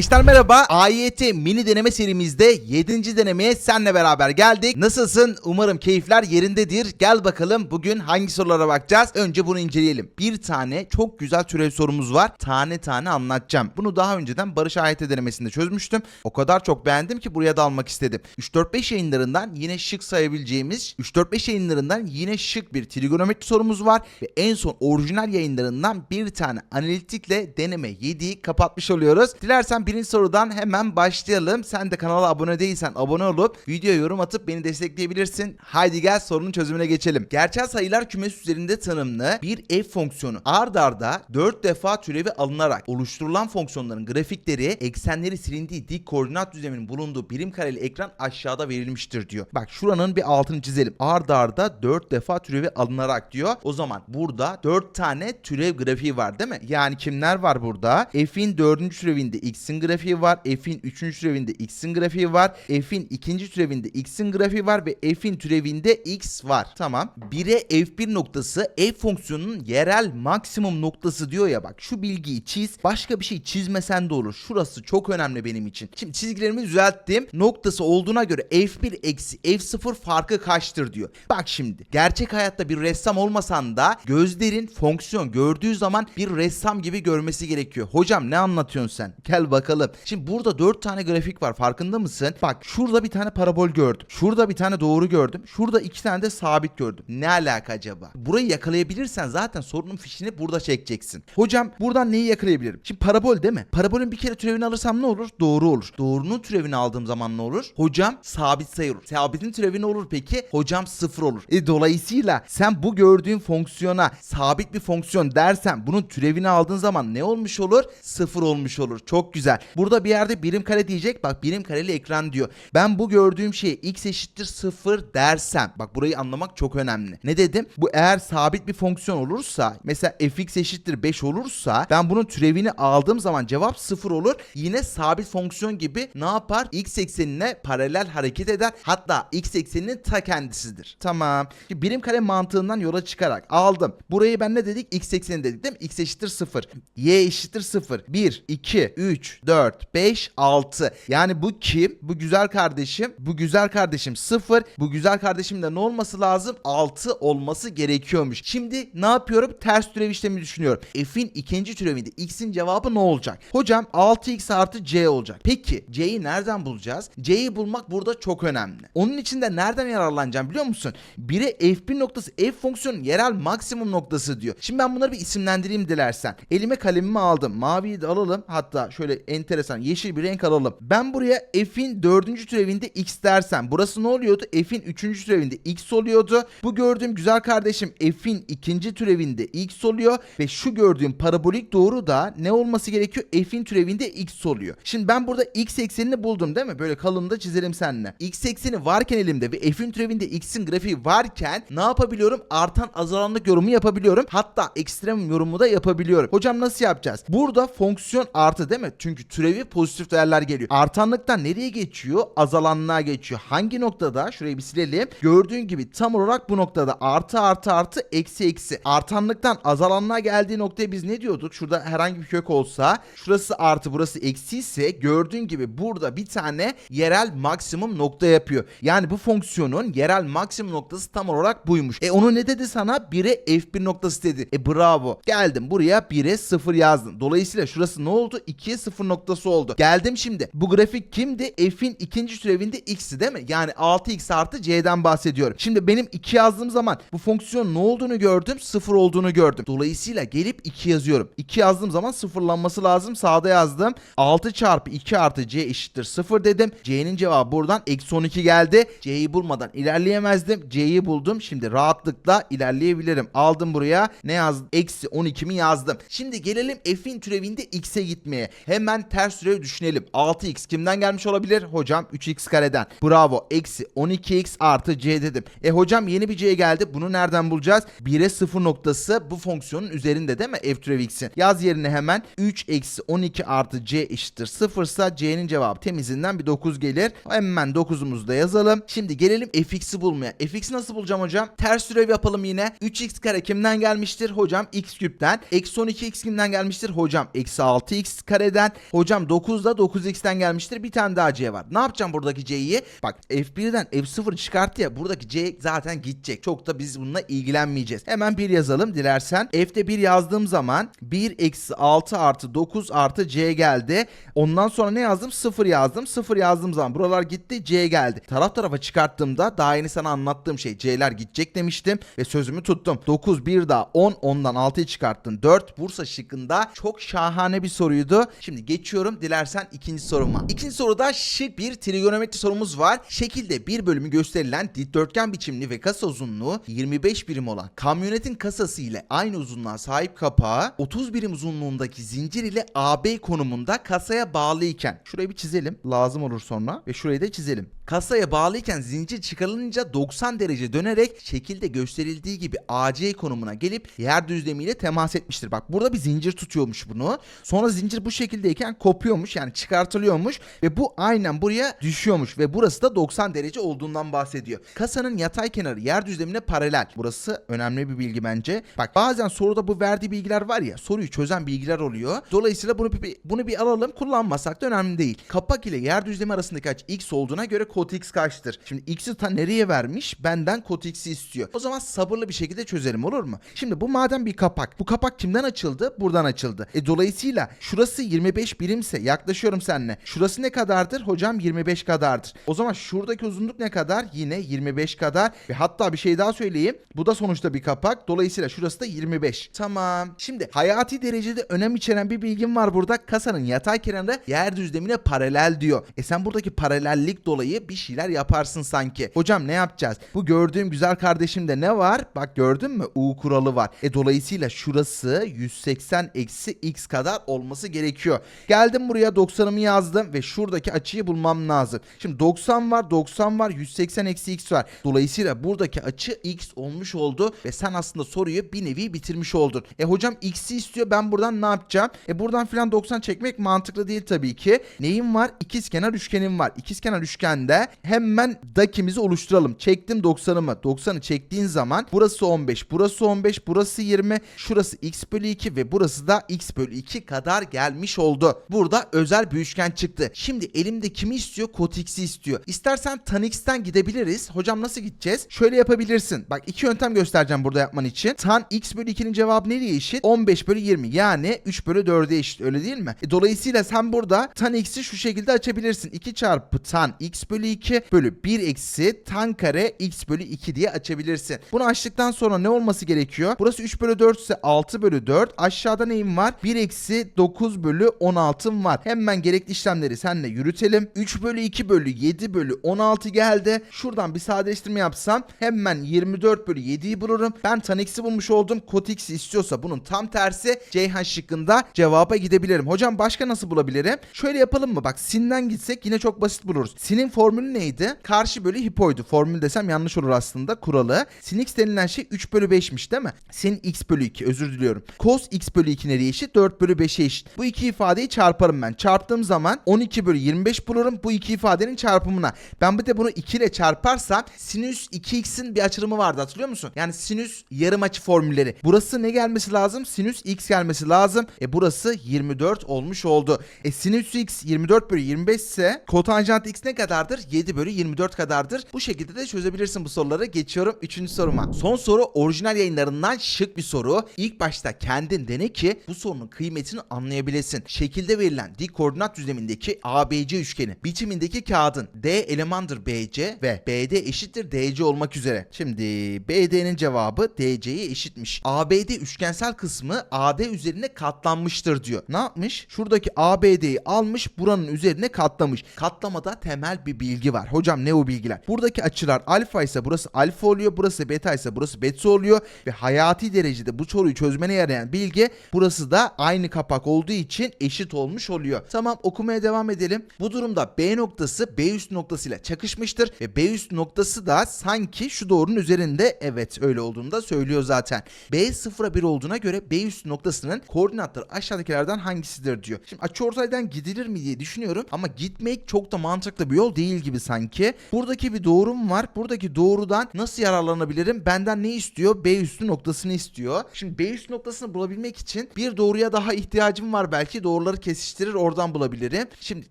Gençler merhaba. AYT mini deneme serimizde 7. denemeye senle beraber geldik. Nasılsın? Umarım keyifler yerindedir. Gel bakalım bugün hangi sorulara bakacağız? Önce bunu inceleyelim. Bir tane çok güzel türev sorumuz var. Tane tane anlatacağım. Bunu daha önceden Barış AYT denemesinde çözmüştüm. O kadar çok beğendim ki buraya da almak istedim. 3-4-5 yayınlarından yine şık sayabileceğimiz 3-4-5 yayınlarından yine şık bir trigonometri sorumuz var. Ve en son orijinal yayınlarından bir tane analitikle deneme 7'yi kapatmış oluyoruz. Dilersen birinci sorudan hemen başlayalım. Sen de kanala abone değilsen abone olup videoya yorum atıp beni destekleyebilirsin. Haydi gel sorunun çözümüne geçelim. Gerçel sayılar kümesi üzerinde tanımlı bir f fonksiyonu ard arda 4 defa türevi alınarak oluşturulan fonksiyonların grafikleri eksenleri silindiği dik koordinat düzleminin bulunduğu birim kareli ekran aşağıda verilmiştir diyor. Bak şuranın bir altını çizelim. Ard arda 4 defa türevi alınarak diyor. O zaman burada 4 tane türev grafiği var değil mi? Yani kimler var burada? F'in 4. türevinde x'in grafiği var. F'in 3. türevinde x'in grafiği var. F'in 2. türevinde x'in grafiği var ve f'in türevinde x var. Tamam. 1'e f1 noktası f fonksiyonunun yerel maksimum noktası diyor ya bak şu bilgiyi çiz. Başka bir şey çizmesen de olur. Şurası çok önemli benim için. Şimdi çizgilerimi düzelttim. Noktası olduğuna göre f1 eksi f0 farkı kaçtır diyor. Bak şimdi gerçek hayatta bir ressam olmasan da gözlerin fonksiyon gördüğü zaman bir ressam gibi görmesi gerekiyor. Hocam ne anlatıyorsun sen? Gel bakalım. Şimdi burada 4 tane grafik var farkında mısın? Bak şurada bir tane parabol gördüm. Şurada bir tane doğru gördüm. Şurada iki tane de sabit gördüm. Ne alaka acaba? Burayı yakalayabilirsen zaten sorunun fişini burada çekeceksin. Hocam buradan neyi yakalayabilirim? Şimdi parabol değil mi? Parabolün bir kere türevini alırsam ne olur? Doğru olur. Doğrunun türevini aldığım zaman ne olur? Hocam sabit sayı olur. Sabitin türevi ne olur peki? Hocam sıfır olur. E dolayısıyla sen bu gördüğün fonksiyona sabit bir fonksiyon dersen bunun türevini aldığın zaman ne olmuş olur? Sıfır olmuş olur. Çok güzel. Burada bir yerde birim kare diyecek. Bak birim kareli ekran diyor. Ben bu gördüğüm şeye x eşittir sıfır dersem. Bak burayı anlamak çok önemli. Ne dedim? Bu eğer sabit bir fonksiyon olursa mesela fx eşittir 5 olursa ben bunun türevini aldığım zaman cevap sıfır olur. Yine sabit fonksiyon gibi ne yapar? x eksenine paralel hareket eder. Hatta x ekseninin ta kendisidir. Tamam. Şimdi birim kare mantığından yola çıkarak aldım. Burayı ben ne dedik? x ekseni dedik değil mi? x eşittir 0. y eşittir 0. 1, 2, 3, 4, 5, 6. Yani bu kim? Bu güzel kardeşim. Bu güzel kardeşim 0. Bu güzel kardeşim de ne olması lazım? 6 olması gerekiyormuş. Şimdi ne yapıyorum? Ters türev işlemi düşünüyorum. F'in ikinci türevinde x'in cevabı ne olacak? Hocam 6x artı c olacak. Peki c'yi nereden bulacağız? c'yi bulmak burada çok önemli. Onun için de nereden yararlanacağım biliyor musun? 1'e f1 noktası f fonksiyonun yerel maksimum noktası diyor. Şimdi ben bunları bir isimlendireyim dilersen. Elime kalemimi aldım. Maviyi de alalım. Hatta şöyle enteresan yeşil bir renk alalım. Ben buraya f'in 4. türevinde x dersem burası ne oluyordu? F'in 3. türevinde x oluyordu. Bu gördüğüm güzel kardeşim f'in 2. türevinde x oluyor ve şu gördüğüm parabolik doğru da ne olması gerekiyor? F'in türevinde x oluyor. Şimdi ben burada x eksenini buldum değil mi? Böyle kalında çizelim seninle. X ekseni varken elimde ve f'in türevinde x'in grafiği varken ne yapabiliyorum? Artan azalanlık yorumu yapabiliyorum. Hatta ekstrem yorumu da yapabiliyorum. Hocam nasıl yapacağız? Burada fonksiyon artı değil mi? Çünkü türevi pozitif değerler geliyor. Artanlıktan nereye geçiyor? Azalanlığa geçiyor. Hangi noktada? Şurayı bir silelim. Gördüğün gibi tam olarak bu noktada artı artı artı eksi eksi. Artanlıktan azalanlığa geldiği noktaya biz ne diyorduk? Şurada herhangi bir kök olsa şurası artı burası eksi ise gördüğün gibi burada bir tane yerel maksimum nokta yapıyor. Yani bu fonksiyonun yerel maksimum noktası tam olarak buymuş. E onu ne dedi sana? 1'e f1 noktası dedi. E bravo. Geldim buraya 1'e 0 yazdım. Dolayısıyla şurası ne oldu? 2'ye 0 noktası oldu. Geldim şimdi. Bu grafik kimdi? F'in ikinci türevinde x'i değil mi? Yani 6x artı c'den bahsediyorum. Şimdi benim 2 yazdığım zaman bu fonksiyon ne olduğunu gördüm? 0 olduğunu gördüm. Dolayısıyla gelip 2 yazıyorum. 2 yazdığım zaman sıfırlanması lazım. Sağda yazdım. 6 çarpı 2 artı c eşittir 0 dedim. C'nin cevabı buradan eksi 12 geldi. C'yi bulmadan ilerleyemezdim. C'yi buldum. Şimdi rahatlıkla ilerleyebilirim. Aldım buraya. Ne yazdım? Eksi 12'mi yazdım. Şimdi gelelim f'in türevinde x'e gitmeye. Hemen ters türev düşünelim. 6x kimden gelmiş olabilir? Hocam 3x kareden. Bravo. Eksi 12x artı c dedim. E hocam yeni bir c geldi. Bunu nereden bulacağız? 1'e 0 noktası bu fonksiyonun üzerinde değil mi? f türev x'in. Yaz yerine hemen 3 eksi 12 artı c eşittir 0 ise c'nin cevabı temizinden bir 9 gelir. Hemen 9'umuzu da yazalım. Şimdi gelelim fx'i bulmaya. fx'i nasıl bulacağım hocam? Ters türev yapalım yine. 3x kare kimden gelmiştir? Hocam x küpten. Eksi 12x kimden gelmiştir? Hocam eksi 6x kareden. Hocam 9'da 9x'ten gelmiştir. Bir tane daha c var. Ne yapacağım buradaki c'yi? Bak f1'den f0 çıkarttı ya buradaki c zaten gidecek. Çok da biz bununla ilgilenmeyeceğiz. Hemen 1 yazalım dilersen. f'de 1 yazdığım zaman 1 eksi 6 artı 9 artı c geldi. Ondan sonra ne yazdım? 0 yazdım. 0 yazdığım zaman buralar gitti c geldi. Taraf tarafa çıkarttığımda daha yeni sana anlattığım şey c'ler gidecek demiştim ve sözümü tuttum. 9 bir daha 10 ondan 6'yı çıkarttın 4. Bursa şıkkında çok şahane bir soruydu. Şimdi geçiyorum dilersen ikinci soruma. İkinci soruda şık bir trigonometri sorumuz var. Şekilde bir bölümü gösterilen dikdörtgen biçimli ve kasa uzunluğu 25 birim olan kamyonetin kasası ile aynı uzunluğa sahip kapağı 30 birim uzunluğundaki zincir ile AB konumunda kasaya bağlıyken şurayı bir çizelim lazım olur sonra ve şurayı da çizelim. Kasaya bağlıyken zincir çıkarılınca 90 derece dönerek şekilde gösterildiği gibi AC konumuna gelip yer düzlemiyle temas etmiştir. Bak burada bir zincir tutuyormuş bunu. Sonra zincir bu şekildeyken kopuyormuş yani çıkartılıyormuş ve bu aynen buraya düşüyormuş ve burası da 90 derece olduğundan bahsediyor. Kasanın yatay kenarı yer düzlemine paralel. Burası önemli bir bilgi bence. Bak bazen soruda bu verdiği bilgiler var ya soruyu çözen bilgiler oluyor. Dolayısıyla bunu bir, bunu bir alalım kullanmasak da önemli değil. Kapak ile yer düzlemi arasındaki açı x olduğuna göre kod x kaçtır? Şimdi x'i ta nereye vermiş? Benden kod x'i istiyor. O zaman sabırlı bir şekilde çözelim olur mu? Şimdi bu madem bir kapak. Bu kapak kimden açıldı? Buradan açıldı. E dolayısıyla şurası 25 birimse yaklaşıyorum seninle. Şurası ne kadardır? Hocam 25 kadardır. O zaman şuradaki uzunluk ne kadar? Yine 25 kadar. Ve hatta bir şey daha söyleyeyim. Bu da sonuçta bir kapak. Dolayısıyla şurası da 25. Tamam. Şimdi hayati derecede önem içeren bir bilgim var burada. Kasanın yatay kenarı yer düzlemine paralel diyor. E sen buradaki paralellik dolayı bir şeyler yaparsın sanki. Hocam ne yapacağız? Bu gördüğüm güzel kardeşimde ne var? Bak gördün mü? U kuralı var. E dolayısıyla şurası 180 eksi x kadar olması gerekiyor. Geldim buraya 90'ımı yazdım ve şuradaki açıyı bulmam lazım. Şimdi 90 var 90 var 180 eksi x var. Dolayısıyla buradaki açı x olmuş oldu ve sen aslında soruyu bir nevi bitirmiş oldun. E hocam x'i istiyor ben buradan ne yapacağım? E buradan filan 90 çekmek mantıklı değil tabii ki. Neyim var? İkizkenar üçgenim var. İkizkenar üçgende hemen dakimizi oluşturalım. Çektim 90'ımı. 90'ı çektiğin zaman burası 15, burası 15, burası 20, şurası x bölü 2 ve burası da x bölü 2 kadar gelmiş oldu. Burada özel bir üçgen çıktı. Şimdi elimde kimi istiyor? Kot x'i istiyor. İstersen tan x'ten gidebiliriz. Hocam nasıl gideceğiz? Şöyle yapabilirsin. Bak iki yöntem göstereceğim burada yapman için. Tan x bölü 2'nin cevabı nereye eşit? 15 bölü 20 yani 3 bölü 4'e eşit öyle değil mi? E, dolayısıyla sen burada tan x'i şu şekilde açabilirsin. 2 çarpı tan x bölü 2 bölü 1 eksi tan kare x bölü 2 diye açabilirsin. Bunu açtıktan sonra ne olması gerekiyor? Burası 3 bölü 4 ise 6 bölü 4. Aşağıda neyim var? 1 eksi 9 bölü 16'm var. Hemen gerekli işlemleri seninle yürütelim. 3 bölü 2 bölü 7 bölü 16 geldi. Şuradan bir sadeleştirme yapsam hemen 24 bölü 7'yi bulurum. Ben tan x'i bulmuş oldum. Kot x istiyorsa bunun tam tersi Ceyhan şıkkında cevaba gidebilirim. Hocam başka nasıl bulabilirim? Şöyle yapalım mı? Bak sinden gitsek yine çok basit buluruz. Sinin formülü neydi? Karşı bölü hipoydu. Formül desem yanlış olur aslında kuralı. Sin x denilen şey 3 bölü 5'miş değil mi? Sin x bölü 2 özür diliyorum. Cos x bölü 2 nereye eşit? 4 bölü 5'e eşit. Bu iki ifadeyi çarparım ben. Çarptığım zaman 12 bölü 25 bulurum bu iki ifadenin çarpımına. Ben bir de bunu 2 ile çarparsam sinüs 2x'in bir açılımı vardı hatırlıyor musun? Yani sinüs yarım açı formülleri. Burası ne gelmesi lazım? Sinüs x gelmesi lazım. E burası 24 olmuş oldu. E sinüs x 24 bölü 25 ise kotanjant x ne kadardır? 7 bölü 24 kadardır. Bu şekilde de çözebilirsin bu soruları. Geçiyorum 3. soruma. Son soru orijinal yayınlarından şık bir soru. İlk başta kendin dene ki bu sorunun kıymetini anlayabilesin. Şekilde verilen dik koordinat düzlemindeki ABC üçgeni biçimindeki kağıdın D elemandır BC ve BD eşittir DC olmak üzere. Şimdi BD'nin cevabı DC'ye eşitmiş. ABD üçgensel kısmı AD üzerine katlanmıştır diyor. Ne yapmış? Şuradaki ABD'yi almış buranın üzerine katlamış. Katlamada temel bir bilgi var. Hocam ne o bilgiler? Buradaki açılar alfa ise burası alfa oluyor. Burası beta ise burası beta oluyor. Ve hayati derecede bu soruyu çözmene yarayan bilgi burası da aynı kapak olduğu için eşit olmuş oluyor. Tamam okumaya devam edelim. Bu durumda B noktası B üst noktasıyla çakışmıştır. Ve B üst noktası da sanki şu doğrunun üzerinde evet öyle olduğunu da söylüyor zaten. B 0'a 1 olduğuna göre B üst noktasının koordinatları aşağıdakilerden hangisidir diyor. Şimdi açıortaydan gidilir mi diye düşünüyorum ama gitmek çok da mantıklı bir yol değil gibi sanki. Buradaki bir doğrum var. Buradaki doğrudan nasıl yararlanabilirim? Benden ne istiyor? B üstü noktasını istiyor. Şimdi B üstü noktasını bulabilmek için bir doğruya daha ihtiyacım var belki. Doğruları kesiştirir oradan bulabilirim. Şimdi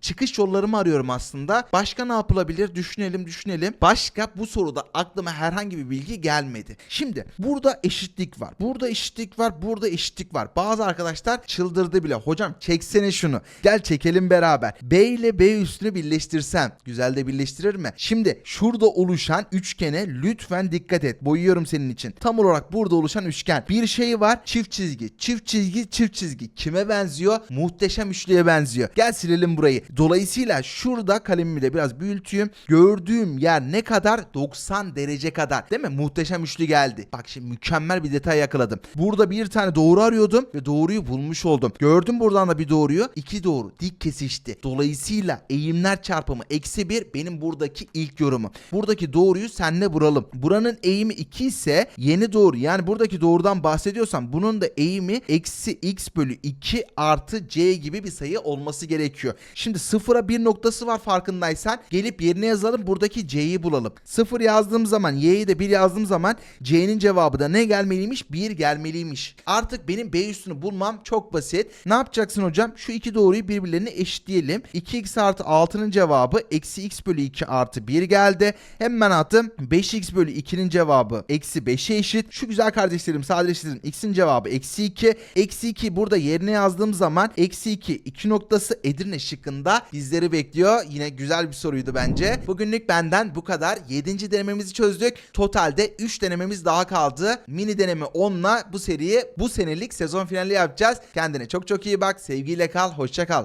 çıkış yollarımı arıyorum aslında. Başka ne yapılabilir? Düşünelim düşünelim. Başka bu soruda aklıma herhangi bir bilgi gelmedi. Şimdi burada eşitlik var. Burada eşitlik var. Burada eşitlik var. Bazı arkadaşlar çıldırdı bile. Hocam çeksene şunu. Gel çekelim beraber. B ile B üstünü birleştirsem. Güzel de birleştirir mi? Şimdi şurada oluşan üçgene lütfen dikkat et. Boyuyorum senin için. Tam olarak burada oluşan üçgen. Bir şey var. Çift çizgi. Çift çizgi. Çift çizgi. Kime benziyor? Muhteşem üçlüye benziyor. Gel silelim burayı. Dolayısıyla şurada kalemimi de biraz büyüteyim. Gördüğüm yer ne kadar? 90 derece kadar. Değil mi? Muhteşem üçlü geldi. Bak şimdi mükemmel bir detay yakaladım. Burada bir tane doğru arıyordum ve doğruyu bulmuş oldum. Gördüm buradan da bir doğruyu. İki doğru dik kesişti. Dolayısıyla eğimler çarpımı eksi bir benim buradaki ilk yorumum. Buradaki doğruyu senle vuralım. Buranın eğimi 2 ise yeni doğru yani buradaki doğrudan bahsediyorsam bunun da eğimi eksi x bölü 2 artı c gibi bir sayı olması gerekiyor. Şimdi sıfıra bir noktası var farkındaysan gelip yerine yazalım buradaki c'yi bulalım. Sıfır yazdığım zaman y'yi de 1 yazdığım zaman c'nin cevabı da ne gelmeliymiş? 1 gelmeliymiş. Artık benim b üstünü bulmam çok basit. Ne yapacaksın hocam? Şu iki doğruyu birbirlerine eşitleyelim. 2x artı 6'nın cevabı eksi x bölü 2 artı 1 geldi. Hemen attım. 5x bölü 2'nin cevabı eksi 5'e eşit. Şu güzel kardeşlerim sadeleştirdim. x'in cevabı eksi 2. Eksi 2 burada yerine yazdığım zaman eksi 2 2 noktası Edirne şıkkında bizleri bekliyor. Yine güzel bir soruydu bence. Bugünlük benden bu kadar. 7. denememizi çözdük. Totalde 3 denememiz daha kaldı. Mini deneme 10'la bu seriyi bu senelik sezon finali yapacağız. Kendine çok çok iyi bak. Sevgiyle kal. Hoşça kal.